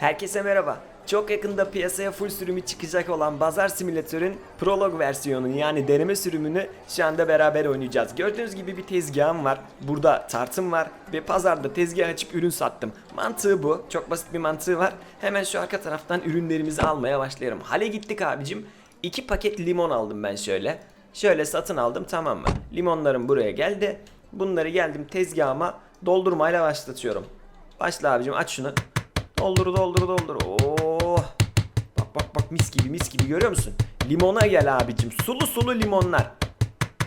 Herkese merhaba. Çok yakında piyasaya full sürümü çıkacak olan Bazar Simülatör'ün prolog versiyonunu yani deneme sürümünü şu anda beraber oynayacağız. Gördüğünüz gibi bir tezgahım var. Burada tartım var ve pazarda tezgah açıp ürün sattım. Mantığı bu. Çok basit bir mantığı var. Hemen şu arka taraftan ürünlerimizi almaya başlayalım. Hale gittik abicim. İki paket limon aldım ben şöyle. Şöyle satın aldım tamam mı? Limonlarım buraya geldi. Bunları geldim tezgahıma doldurmayla başlatıyorum. Başla abicim aç şunu. Doldur doldur doldur. Oh. Bak bak bak mis gibi mis gibi görüyor musun? Limona gel abicim. Sulu sulu limonlar.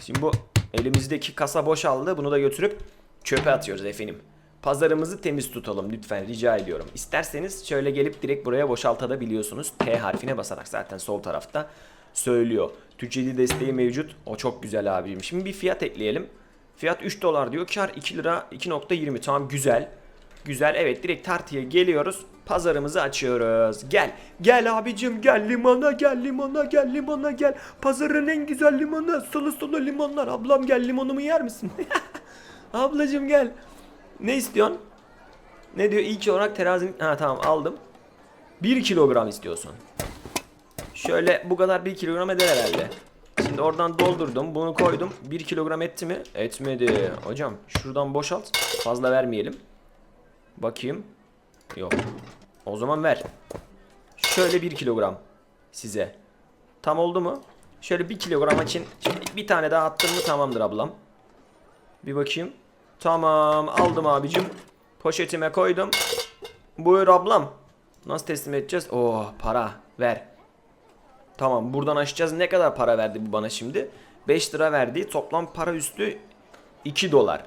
Şimdi bu elimizdeki kasa boşaldı. Bunu da götürüp çöpe atıyoruz efendim. Pazarımızı temiz tutalım lütfen rica ediyorum. İsterseniz şöyle gelip direkt buraya boşaltabiliyorsunuz. T harfine basarak zaten sol tarafta söylüyor. Dil desteği mevcut. O çok güzel abicim. Şimdi bir fiyat ekleyelim. Fiyat 3 dolar diyor. Kar 2 lira 2.20. Tamam güzel. Güzel evet direkt tartıya geliyoruz. Pazarımızı açıyoruz. Gel. Gel abicim gel limana gel limana gel limana gel. Pazarın en güzel limanı. Sulu sulu limonlar. Ablam gel limonumu yer misin? Ablacım gel. Ne istiyorsun? Ne diyor? İlk olarak terazinin... Ha tamam aldım. 1 kilogram istiyorsun. Şöyle bu kadar 1 kilogram eder herhalde. Şimdi oradan doldurdum. Bunu koydum. 1 kilogram etti mi? Etmedi. Hocam şuradan boşalt. Fazla vermeyelim. Bakayım. Yok. O zaman ver. Şöyle 1 kilogram size. Tam oldu mu? Şöyle 1 kilogram için bir tane daha attım mı tamamdır ablam. Bir bakayım. Tamam aldım abicim. Poşetime koydum. Buyur ablam. Nasıl teslim edeceğiz? Oh para ver. Tamam buradan açacağız. Ne kadar para verdi bu bana şimdi? 5 lira verdi. Toplam para üstü 2 dolar.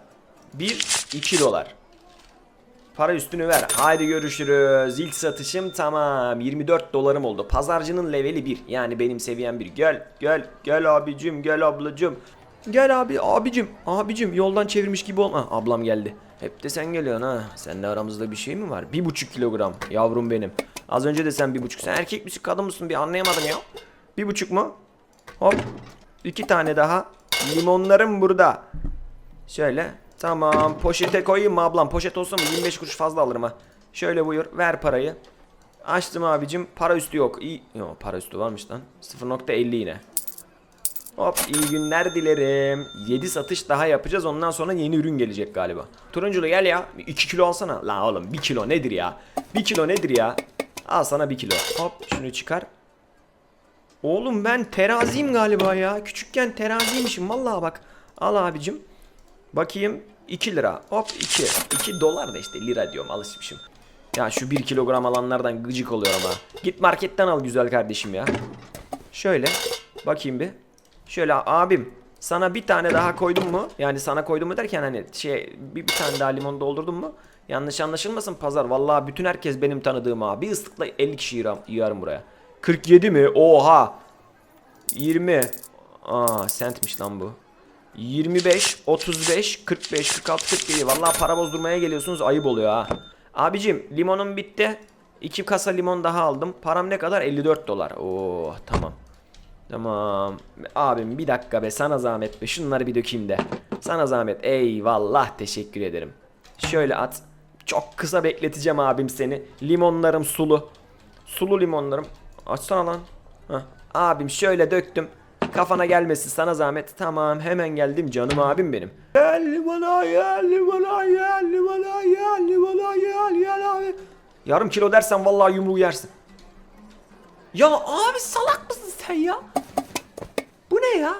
1 2 dolar. Para üstünü ver. Haydi görüşürüz. İlk satışım tamam. 24 dolarım oldu. Pazarcının leveli 1. Yani benim seviyem 1. Gel gel gel abicim gel ablacım. Gel abi abicim abicim yoldan çevirmiş gibi olma. Ablam geldi. Hep de sen geliyorsun ha. Seninle aramızda bir şey mi var? Bir buçuk kilogram yavrum benim. Az önce de sen bir buçuk. Sen erkek misin kadın mısın bir anlayamadım ya. Bir buçuk mu? Hop. İki tane daha. Limonlarım burada. Şöyle. Tamam. Poşete koyayım mı ablam? Poşet olsa mı? 25 kuruş fazla alırım ha. Şöyle buyur. Ver parayı. Açtım abicim. Para üstü yok. İyi. Yok para üstü varmış lan. 0.50 yine. Hop iyi günler dilerim. 7 satış daha yapacağız. Ondan sonra yeni ürün gelecek galiba. Turunculu gel ya. 2 kilo alsana. La oğlum 1 kilo nedir ya? 1 kilo nedir ya? Al sana 1 kilo. Hop şunu çıkar. Oğlum ben teraziyim galiba ya. Küçükken teraziymişim. Vallahi bak. Al abicim. Bakayım 2 lira. Hop 2. 2 dolar da işte lira diyorum alışmışım. Ya şu 1 kilogram alanlardan gıcık oluyorum ha. Git marketten al güzel kardeşim ya. Şöyle bakayım bir. Şöyle abim sana bir tane daha koydum mu? Yani sana koydum mu derken hani şey bir, bir tane daha limon doldurdum mu? Yanlış anlaşılmasın pazar. Vallahi bütün herkes benim tanıdığım ha. Bir ıslıkla 50 kişi yiyorum buraya. 47 mi? Oha. 20. Aa sentmiş lan bu. 25, 35, 45, 46, 47. Vallahi para bozdurmaya geliyorsunuz ayıp oluyor ha. Abicim limonum bitti. 2 kasa limon daha aldım. Param ne kadar? 54 dolar. Oo tamam. Tamam. Abim bir dakika be sana zahmet be. Şunları bir dökeyim de. Sana zahmet. Eyvallah teşekkür ederim. Şöyle at. Çok kısa bekleteceğim abim seni. Limonlarım sulu. Sulu limonlarım. Açsana lan. Hah. Abim şöyle döktüm. Kafana gelmesin sana zahmet. Tamam hemen geldim canım abim benim. Gel limona gel limona gel limona gel limona gel gel abi. Yarım kilo dersen vallahi yumruğu yersin. Ya abi salak mısın sen ya? Bu ne ya?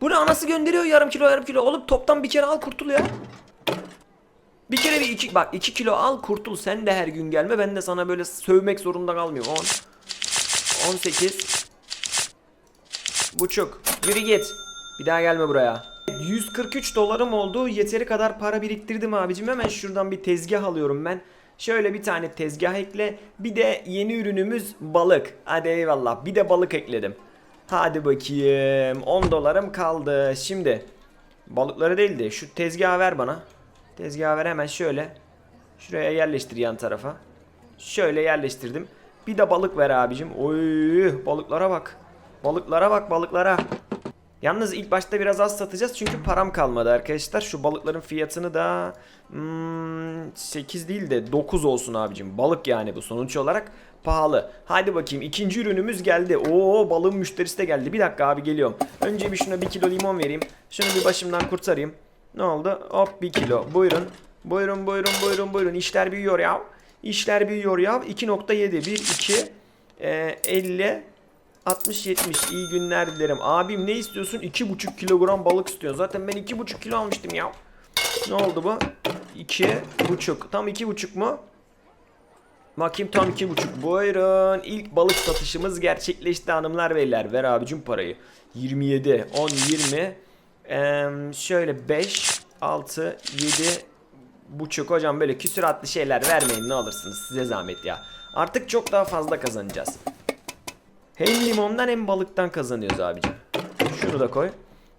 Bu ne anası gönderiyor yarım kilo yarım kilo. Oğlum toptan bir kere al kurtul ya. Bir kere bir iki bak iki kilo al kurtul. Sen de her gün gelme. Ben de sana böyle sövmek zorunda kalmıyorum. 10 18 buçuk. Yürü git. Bir daha gelme buraya. 143 dolarım oldu. Yeteri kadar para biriktirdim abicim. Hemen şuradan bir tezgah alıyorum ben. Şöyle bir tane tezgah ekle. Bir de yeni ürünümüz balık. Hadi eyvallah. Bir de balık ekledim. Hadi bakayım. 10 dolarım kaldı. Şimdi balıkları değil de şu tezgahı ver bana. Tezgahı ver hemen şöyle. Şuraya yerleştir yan tarafa. Şöyle yerleştirdim. Bir de balık ver abicim. Oy balıklara bak. Balıklara bak balıklara. Yalnız ilk başta biraz az satacağız çünkü param kalmadı arkadaşlar. Şu balıkların fiyatını da hmm, 8 değil de 9 olsun abicim. Balık yani bu sonuç olarak pahalı. Hadi bakayım ikinci ürünümüz geldi. Oo balığın müşterisi de geldi. Bir dakika abi geliyorum. Önce bir şuna 1 kilo limon vereyim. Şunu bir başımdan kurtarayım. Ne oldu? Hop 1 kilo. Buyurun. Buyurun buyurun buyurun buyurun. İşler büyüyor ya. İşler büyüyor ya. 2.7 1 2 e, 50 60-70 iyi günler dilerim. Abim ne istiyorsun? 2,5 kilogram balık istiyorsun. Zaten ben 2,5 kilo almıştım ya. Ne oldu bu? 2,5. Tam 2,5 mu? Bakayım tam 2,5. Buyurun. İlk balık satışımız gerçekleşti hanımlar beyler. Ver abicim parayı. 27, 10, 20. Ee, şöyle 5, 6, 7 buçuk. Hocam böyle küsuratlı şeyler vermeyin ne alırsınız. Size zahmet ya. Artık çok daha fazla kazanacağız. Hem limondan hem balıktan kazanıyoruz abicim. Şunu da koy.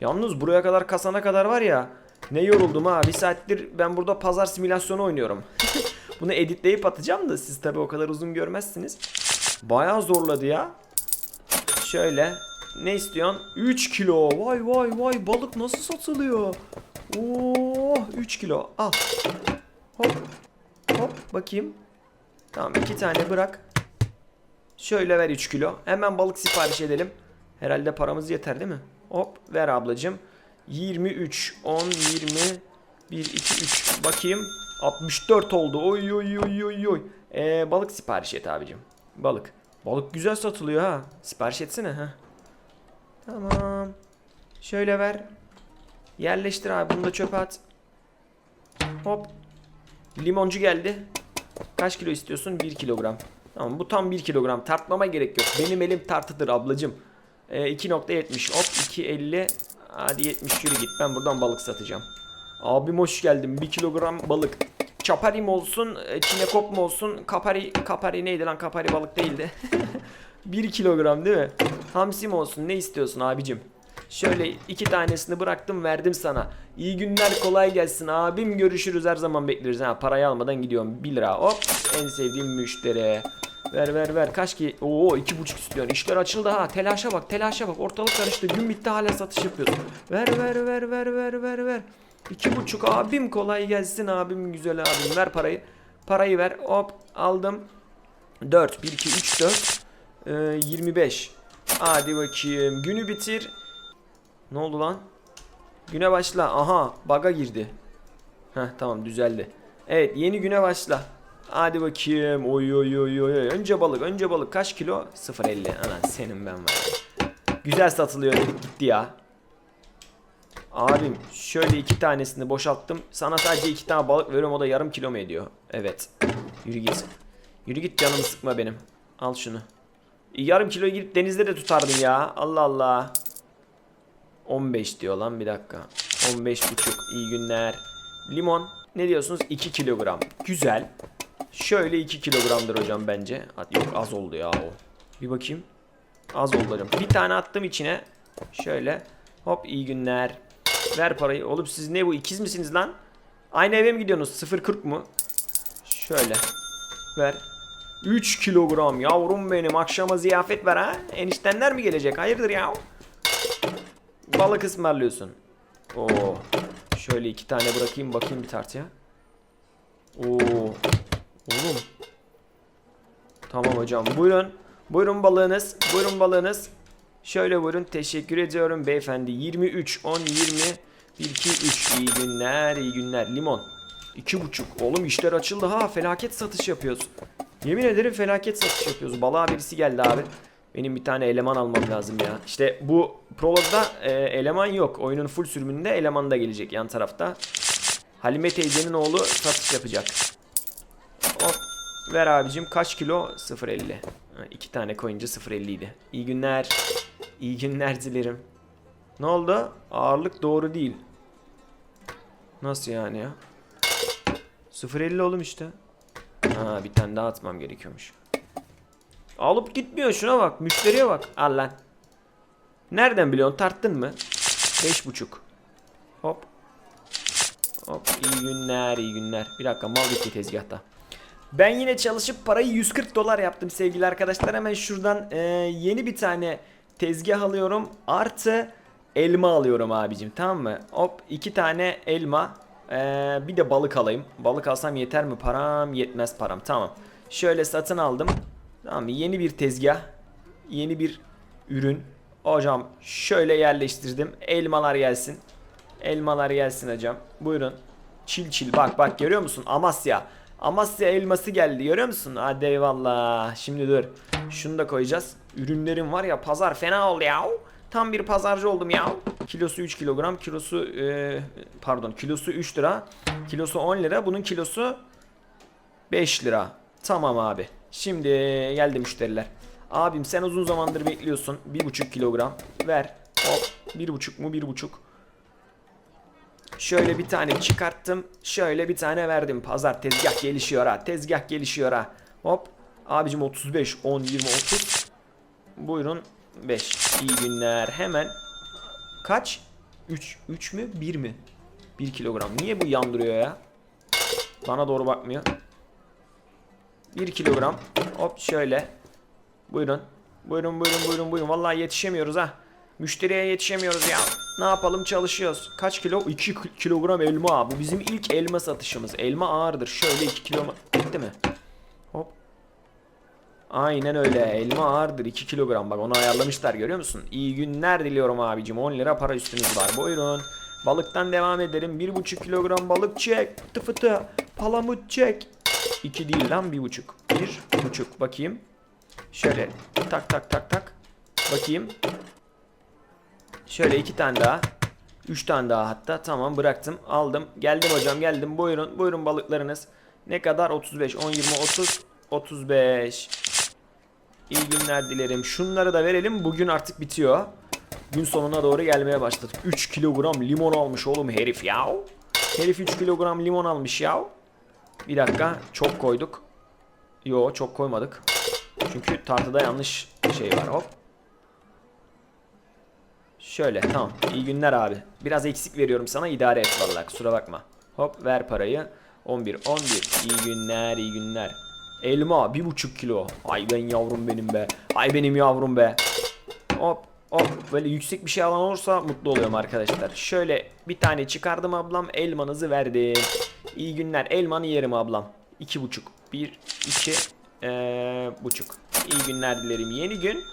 Yalnız buraya kadar kasana kadar var ya. Ne yoruldum ha. Bir saattir ben burada pazar simülasyonu oynuyorum. Bunu editleyip atacağım da siz tabi o kadar uzun görmezsiniz. Bayağı zorladı ya. Şöyle. Ne istiyorsun? 3 kilo. Vay vay vay balık nasıl satılıyor? Oo 3 kilo. Al. Hop. Hop bakayım. Tamam iki tane bırak. Şöyle ver 3 kilo. Hemen balık sipariş edelim. Herhalde paramız yeter değil mi? Hop ver ablacım. 23, 10, 20, 1, 2, 3. Bakayım. 64 oldu. Oy oy oy oy oy. Ee, balık sipariş et abicim. Balık. Balık güzel satılıyor ha. Sipariş etsene ha. Tamam. Şöyle ver. Yerleştir abi. Bunu da çöpe at. Hop. Limoncu geldi. Kaç kilo istiyorsun? 1 kilogram. Tamam bu tam 1 kilogram. Tartmama gerek yok. Benim elim tartıdır ablacım. Ee, 2.70 hop 2.50 Hadi 70 yürü git. Ben buradan balık satacağım. Abim hoş geldin. 1 kilogram balık. Çapari mi olsun, e, çinekop mu olsun? Kapari, kapari neydi lan? Kapari balık değildi. 1 kilogram değil mi? Hamsi mi olsun? Ne istiyorsun abicim? Şöyle iki tanesini bıraktım verdim sana. İyi günler kolay gelsin abim görüşürüz her zaman bekleriz. Ha parayı almadan gidiyorum 1 lira hop en sevdiğim müşteri. Ver ver ver kaç ki? Oo iki buçuk istiyorsun. İşler açıldı ha. Telaşa bak telaşa bak. Ortalık karıştı. Gün bitti hala satış yapıyorsun. Ver ver ver ver ver ver ver. İki buçuk abim kolay gelsin abim güzel abim. Ver parayı. Parayı ver. Hop aldım. 4 1 2 3 4 ee, 25. Hadi bakayım. Günü bitir. Ne oldu lan? Güne başla. Aha baga girdi. Heh tamam düzeldi. Evet yeni güne başla. Hadi bakayım. Oy oy oy oy. Önce balık önce balık. Kaç kilo? 0.50. Ana senin ben var. Güzel satılıyor dedik gitti ya. Abim şöyle iki tanesini boşalttım. Sana sadece iki tane balık veriyorum o da yarım kilo mu ediyor? Evet. Yürü git. Yürü git canımı sıkma benim. Al şunu. Yarım kilo girip denizde de tutardın ya. Allah Allah. 15 diyor lan bir dakika. 15 buçuk iyi günler. Limon ne diyorsunuz? 2 kilogram. Güzel. Şöyle 2 kilogramdır hocam bence. Yok az oldu ya o. Bir bakayım. Az oldu hocam. Bir tane attım içine. Şöyle. Hop iyi günler. Ver parayı. Oğlum siz ne bu ikiz misiniz lan? Aynı eve mi gidiyorsunuz? 0.40 mu? Şöyle. Ver. 3 kilogram yavrum benim. Akşama ziyafet ver ha. Eniştenler mi gelecek? Hayırdır ya? Balık ısmarlıyorsun. Oo. Şöyle iki tane bırakayım bakayım bir tartıya. Oo. Oğlum. Tamam hocam. Buyurun. Buyurun balığınız. Buyurun balığınız. Şöyle buyurun. Teşekkür ediyorum beyefendi. 23, 10, 20, 1, 2, 3. İyi günler, iyi günler. Limon. 2,5. Oğlum işler açıldı ha. Felaket satış yapıyoruz. Yemin ederim felaket satış yapıyoruz. Balığa birisi geldi abi. Benim bir tane eleman almam lazım ya. İşte bu prologda e, eleman yok. Oyunun full sürümünde eleman da gelecek yan tarafta. Halime teyzenin oğlu satış yapacak. Hop. Ver abicim kaç kilo? 0.50. Ha, İki tane koyunca 0.50 idi. İyi günler. İyi günler dilerim. Ne oldu? Ağırlık doğru değil. Nasıl yani ya? 0.50 oğlum işte. Ha bir tane daha atmam gerekiyormuş. Alıp gitmiyor şuna bak. Müşteriye bak. Al lan. Nereden biliyorsun? Tarttın mı? Beş buçuk. Hop. Hop. iyi günler iyi günler. Bir dakika mal bitti tezgahta. Ben yine çalışıp parayı 140 dolar yaptım sevgili arkadaşlar. Hemen şuradan e, yeni bir tane tezgah alıyorum. Artı elma alıyorum abicim tamam mı? Hop iki tane elma. Ee, bir de balık alayım. Balık alsam yeter mi param? Yetmez param. Tamam. Şöyle satın aldım. Tamam mı? Yeni bir tezgah. Yeni bir ürün. Hocam şöyle yerleştirdim. Elmalar gelsin. Elmalar gelsin hocam. Buyurun. Çil çil bak bak görüyor musun? Amasya. Amasya elması geldi görüyor musun? Hadi eyvallah. Şimdi dur. Şunu da koyacağız. Ürünlerim var ya pazar fena oldu ya. Tam bir pazarcı oldum ya. Kilosu 3 kilogram. Kilosu e, pardon kilosu 3 lira. Kilosu 10 lira. Bunun kilosu 5 lira. Tamam abi. Şimdi geldi müşteriler. Abim sen uzun zamandır bekliyorsun. 1,5 kilogram. Ver. Hop. 1,5 mu 1,5. Şöyle bir tane çıkarttım. Şöyle bir tane verdim. Pazar tezgah gelişiyor ha. Tezgah gelişiyor ha. Hop. Abicim 35, 10, 20, 30. Buyurun 5. İyi günler. Hemen kaç? 3 3 mü? 1 mi? 1 kilogram. Niye bu yandırıyor ya? Bana doğru bakmıyor. 1 kilogram. Hop şöyle. Buyurun. Buyurun buyurun buyurun buyurun. Vallahi yetişemiyoruz ha. Müşteriye yetişemiyoruz ya. Ne yapalım çalışıyoruz. Kaç kilo? 2 kilogram elma. Bu bizim ilk elma satışımız. Elma ağırdır. Şöyle 2 kilo. Bitti mi? Hop. Aynen öyle. Elma ağırdır. 2 kilogram. Bak onu ayarlamışlar görüyor musun? İyi günler diliyorum abicim. 10 lira para üstünüz var. Buyurun. Balıktan devam edelim. 1,5 kilogram balık çek. Fıtı fıtı. Palamut çek. 2 değil lan 1,5. 1,5 bakayım. Şöyle tak tak tak tak. Bakayım. Şöyle iki tane daha. Üç tane daha hatta. Tamam bıraktım. Aldım. Geldim hocam geldim. Buyurun. Buyurun balıklarınız. Ne kadar? 35, 10, 20, 30, 35. İyi günler dilerim. Şunları da verelim. Bugün artık bitiyor. Gün sonuna doğru gelmeye başladık. 3 kilogram limon almış oğlum herif ya. Herif 3 kilogram limon almış ya. Bir dakika. Çok koyduk. Yo çok koymadık. Çünkü tartıda yanlış şey var. Hop. Şöyle tamam. İyi günler abi. Biraz eksik veriyorum sana idare et vallahi kusura bakma. Hop ver parayı. 11 11. İyi günler iyi günler. Elma 1,5 kilo. Ay ben yavrum benim be. Ay benim yavrum be. Hop hop böyle yüksek bir şey alan olursa mutlu oluyorum arkadaşlar. Şöyle bir tane çıkardım ablam. Elmanızı verdim. İyi günler. Elmanı yerim ablam. 2,5. 1 2 ee, buçuk. İyi günler dilerim. Yeni gün.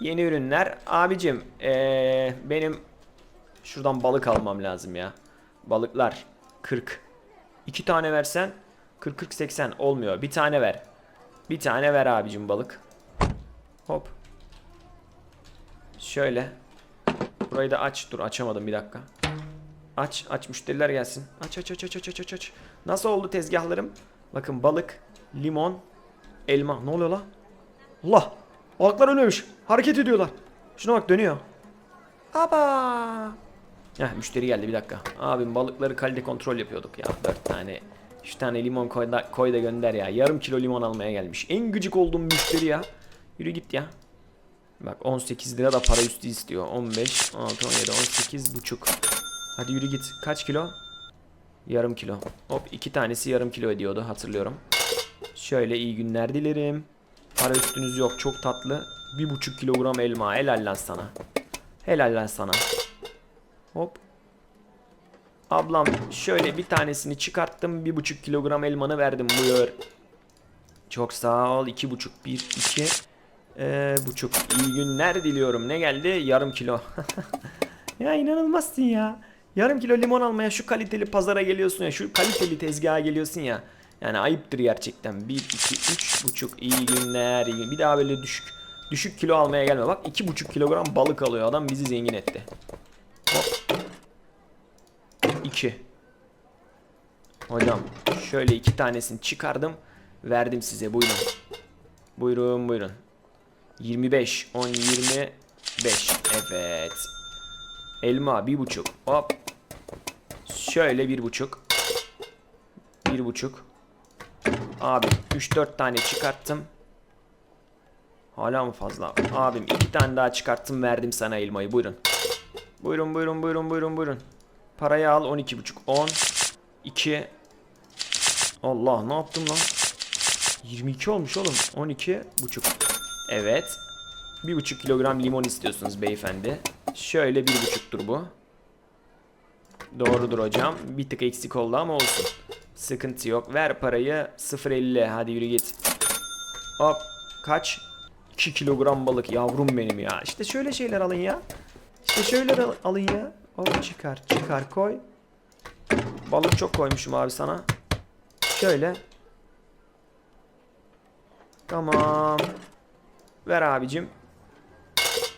Yeni ürünler. Abicim ee, benim şuradan balık almam lazım ya. Balıklar 40. İki tane versen 40 40 80 olmuyor. Bir tane ver. Bir tane ver abicim balık. Hop. Şöyle. Burayı da aç. Dur açamadım bir dakika. Aç aç müşteriler gelsin. Aç aç aç aç aç aç aç. Nasıl oldu tezgahlarım? Bakın balık, limon, elma. Ne oluyor la? Allah! Balıklar ölmemiş. Hareket ediyorlar. Şuna bak dönüyor. Aba! Heh müşteri geldi bir dakika. Abim balıkları kalite kontrol yapıyorduk ya. 4 tane. 3 tane limon koy da, koy da gönder ya. Yarım kilo limon almaya gelmiş. En gıcık olduğum müşteri ya. Yürü git ya. Bak 18 lira da para üstü istiyor. 15, 16, 17, 18 buçuk. Hadi yürü git. Kaç kilo? Yarım kilo. Hop iki tanesi yarım kilo ediyordu hatırlıyorum. Şöyle iyi günler dilerim. Para üstünüz yok çok tatlı. Bir buçuk kilogram elma helal lan sana. Helal lan sana. Hop. Ablam şöyle bir tanesini çıkarttım. Bir buçuk kilogram elmanı verdim buyur. Çok sağ ol. iki buçuk. Bir, iki. Ee, buçuk. İyi günler diliyorum. Ne geldi? Yarım kilo. ya inanılmazsın ya. Yarım kilo limon almaya şu kaliteli pazara geliyorsun ya. Şu kaliteli tezgaha geliyorsun ya. Yani ayıptır gerçekten. 1, 2, 3 buçuk iyi günler. iyi Bir daha böyle düşük düşük kilo almaya gelme. Bak 2,5 kilogram balık alıyor adam bizi zengin etti. Hop. 2. Hocam şöyle iki tanesini çıkardım. Verdim size buyurun. Buyurun buyurun. 25, 10, 25. Evet. Elma bir buçuk. Hop. Şöyle bir buçuk. Bir buçuk. Abi 3-4 tane çıkarttım. Hala mı fazla? Abim iki tane daha çıkarttım verdim sana elmayı buyurun. Buyurun buyurun buyurun buyurun buyurun. Parayı al 12,5 10 2 Allah ne yaptım lan? 22 olmuş oğlum. 12 buçuk. Evet. 1,5 kilogram limon istiyorsunuz beyefendi. Şöyle bir buçuktur bu. Doğrudur hocam. Bir tık eksik oldu ama olsun. Sıkıntı yok. Ver parayı 0.50. Hadi yürü git. Hop. Kaç? 2 kilogram balık yavrum benim ya. İşte şöyle şeyler alın ya. İşte şöyle al- alın ya. Hop çıkar çıkar koy. Balık çok koymuşum abi sana. Şöyle. Tamam. Ver abicim.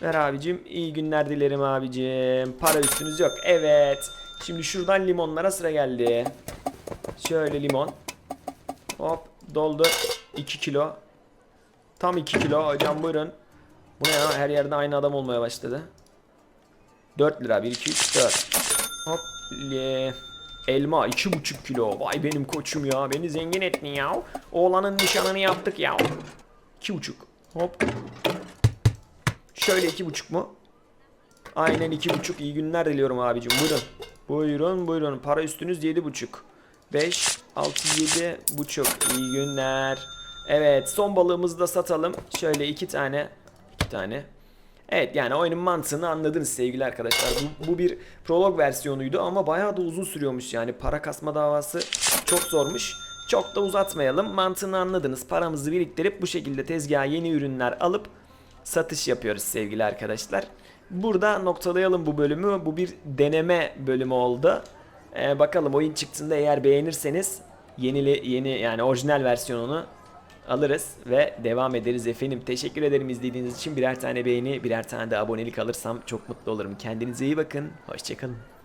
Ver abicim. İyi günler dilerim abicim. Para üstünüz yok. Evet. Şimdi şuradan limonlara sıra geldi. Şöyle limon. Hop doldur. 2 kilo. Tam 2 kilo. Hocam buyurun. Bu ne ya? Her yerde aynı adam olmaya başladı. 4 lira. 1, 2, 3, 4. Hop. li- Elma 2,5 kilo. Vay benim koçum ya. Beni zengin ettin ya. Oğlanın nişanını yaptık ya. 2,5. Hop. Şöyle 2,5 mu? Aynen 2,5. İyi günler diliyorum abicim. Buyurun. Buyurun buyurun. Para üstünüz 7,5. 5, 6, 7 buçuk. İyi günler. Evet son balığımızı da satalım. Şöyle iki tane. iki tane. Evet yani oyunun mantığını anladınız sevgili arkadaşlar. Bu, bu bir prolog versiyonuydu ama bayağı da uzun sürüyormuş yani. Para kasma davası çok zormuş. Çok da uzatmayalım. Mantığını anladınız. Paramızı biriktirip bu şekilde tezgaha yeni ürünler alıp satış yapıyoruz sevgili arkadaşlar. Burada noktalayalım bu bölümü. Bu bir deneme bölümü oldu. Ee, bakalım oyun çıktığında eğer beğenirseniz yenili yeni yani orijinal versiyonunu alırız ve devam ederiz efendim. Teşekkür ederim izlediğiniz için. Birer tane beğeni, birer tane de abonelik alırsam çok mutlu olurum. Kendinize iyi bakın. Hoşçakalın.